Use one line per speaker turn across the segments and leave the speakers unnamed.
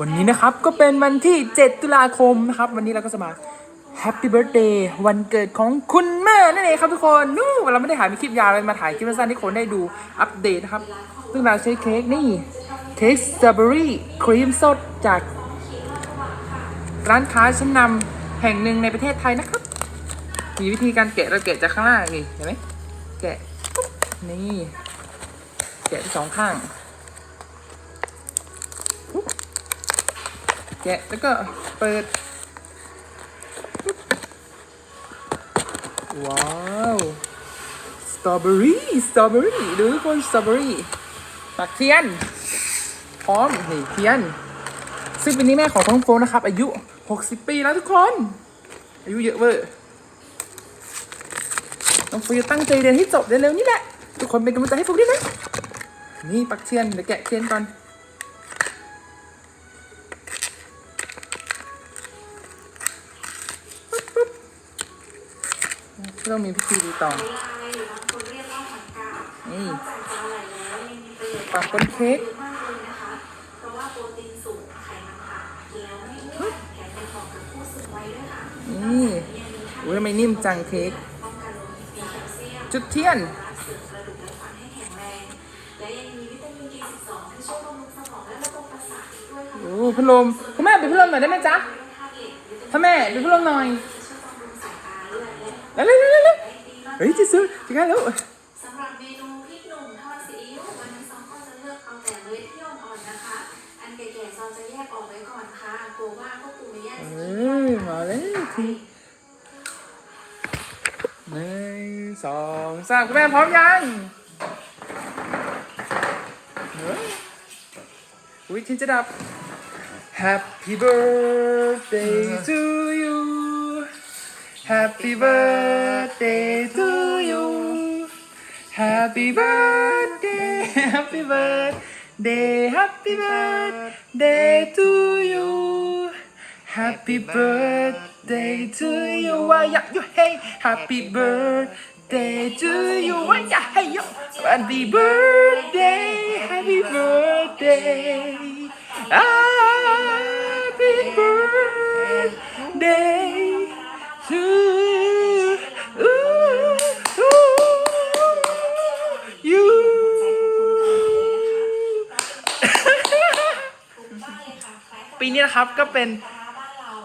วันนี้นะครับก็เป็นวันที่ 7 ตุลาคมนะครับ วันนี้เราก็จะมา Happy Birthday วันเกิดของคุณแม่นั่นเองครับทุกคนนู่นเราไม่ได้ถ่ายมีคลิปยาวเลยมาถ่ายคลิปสั้นๆให้คนได้ดูอัปเดตนะครับซึ่งเราใช้เค้กนี่เค้กสตรอเบอรี่ครีมสดจากร้านค้าชั้นนำแห่งหนึ่งในประเทศไทยนะครับ มีวิธีการแกะเราแกะจากข้างล่างนี่เห็นไหมแกะนี่แกะที่สองข้าง แกะแล้วก็เปิด ว้าวสตรอเบอรี่สตรอเบอรี่ดูทุกคนสตรอเบอรี่ปักเทียน พร้อมนี่เทียน ซึ่งเป็นนี้แม่ของน้องโฟนนะครับ อายุ 60 ปีแล้วทุกคน อายุเยอะเวอร์น้องโฟจะตั้งใจเรียนให้จบเร็วๆนี่แหละ ทุกคนเป็นกำลังใจให้โฟด้วยนะ นี่ปักเทียนเดี๋ยวแกะเทียนก่อน ต้องมีพิธีรีตองนี่ปักบนเค้ก
เพราะว่าโปรตีนสูงไขมันต่ำแล้วไม่อ้วนแถมเป็นเหมาะกับผู้สูงวัยด้วยค่ะ
นี่อุ้ยทำไมนิ่มจังเค้ก
ป้องกันโรคมีแคลเซียม
จุดเทียน
รักเสริมกระดูกและฟันให้แข็งแรงและยังมีวิตามิน B12 ที่ช่วยบำรุงสมองและระบบประสาทอีกด้วยค่ะ
โอ้พัดลมคุณแม่ปิดพัดลมหน่อยได้ไหมจ๊ะ
ธาตุเหล็กวิตามิน
ถ้าแม่ปิดพัดลมหน่อย
และ
แล้วเร็วเร็วเร็วเร็ว
ได้ดีมาก
เฮ้ยจะซื้อจะกันแล้ว
สำหรับเมนูพริกหนุ่มทอดซีอิ๊ววันนี้ซองก็จะเลือกเอาแต่เมล็ดที่อ่อนๆนะคะ อันแก่ๆซองจะแยกออกไว้ก่อนค่ะกลัวว่าพวกกลุ่มนี้
เอ
จะกินไม่
อ
ได้
มาแล้วทีหนึ่งสองสามคุณแม่พร้อมยังเฮ้ยอุ้ยทีจะดับ Happy birthday to you Happy birthday to you Happy birthday Happy birthday Happy birthday to you Happy birthday to you ว่าอยากอยู่ Hey Happy birthday to you ว่าอยากให้ย Happy birthday Happy birthday Happy นี้นะครับก็เป็น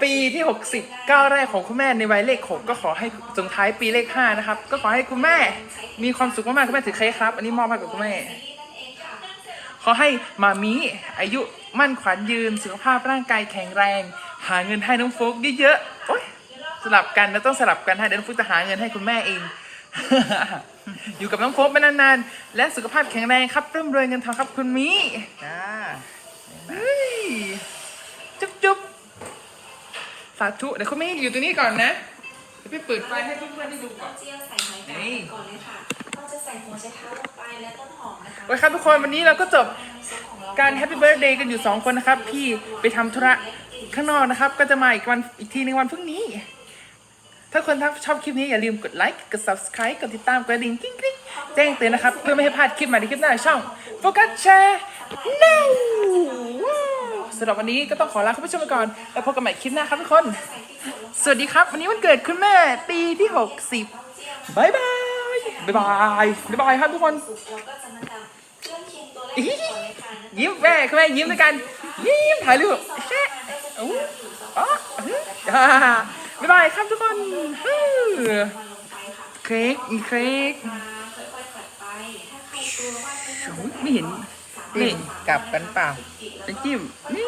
ปีที่ 60ก้าวแรกของคุณแม่ในวัยเลข6ก็ขอให้ส่งท้ายปีเลข5นะครับก็ขอให้คุณแม่มีความสุขมากๆคุณแม่ถือเค้กครับ อันนี้มอบให้กับคุณแม่ ขอให้มามีอายุมั่นขวัญยืนสุขภาพร่างกายแข็งแรง หาเงินให้น้องฟุกเยอะๆโอ๊ยสลับกันนะต้องสลับกันให้เดี๋ยวน้องฟุกจะหาเงินให้คุณแม่เองอยู่กับน้องโฟกไปนานๆ และสุขภาพแข็งแรงครับร่ำรวยเงินทองครับคุณมีจ้าเฮ้ย สาธุเดี๋ยวคุณมีอยู่ตรงนี้ก่อนนะเดี๋ยวไปเปิดไฟให้เพื่อนๆได้ดูก่อน
เจียวใส่หอยกาบก่อนเลยค่ะเราจะใส่หัวไชเท้าลงไปและต้นหอมนะคะ
โอเครับทุกคนวันนี้เราก็จบการแฮปปี้เบิร์ดเดย์กันอยู่ 2 คนนะครับ พี่ไปทำธุระข้างนอกนะครับ ก็จะมาอีกวันอีกทีในวันพรุ่งนี้ ถ้าคนทักชอบคลิปนี้อย่าลืมกดไลค์กด subscribe กดติดตามกระดิ่งกิ๊งกิ๊งแจ้งเตือนนะครับ เพื่อไม่ให้พลาดคลิปใหม่ในคลิปหน้าในช่องโฟกัสแชร์ now สำหรับวันนี้ก็ต้องขอลาคุณผู้ชมไปก่อน แล้วพบกันใหม่คลิปหน้าครับทุกคน สวัสดีครับ วันนี้วันเกิดคุณแม่ปีที่ 60บายบายบายบายบายบายครับทุกคน
ยิ้
มแม่คุณแม่ยิ้มด้วยกัน ยิ้มถ่ายรูปแชะอู้อ๋ออ่าบายบายครับทุกคนเค้กมีเค้กไม่เห็นนี่
กลับกันเปล่า
เป็นจิ้มนี่